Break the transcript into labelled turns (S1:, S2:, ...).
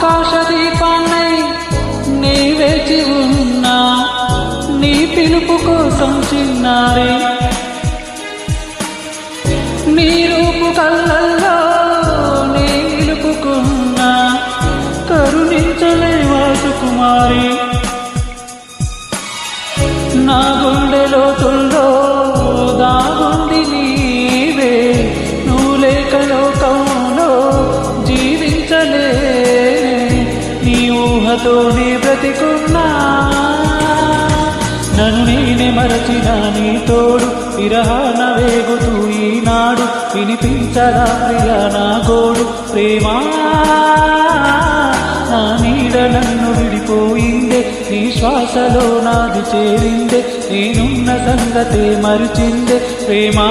S1: ఆకాశ దీపాన్నై నీ వేచి ఉన్నా నీ పిలుపు కోసం చిన్నారి. నీ రూపు కళ్ళల్లో నీ నిలుపుకున్నా కరుణించలేవా సుకుమారి నా గుండె ఊహతోనే బ్రతికున్నా నన్ను నేనే మరచిన నీ తోడు విరహాన వేగుతూ ఈనాడు వినిపించరా ప్రియ నా గోడు ప్రేమా? నా నీడ నన్ను విడిపోయిందే నీ శ్వాసలో నాది చేరిందే నేనున్న సంగతే మరిచిందే ప్రేమా?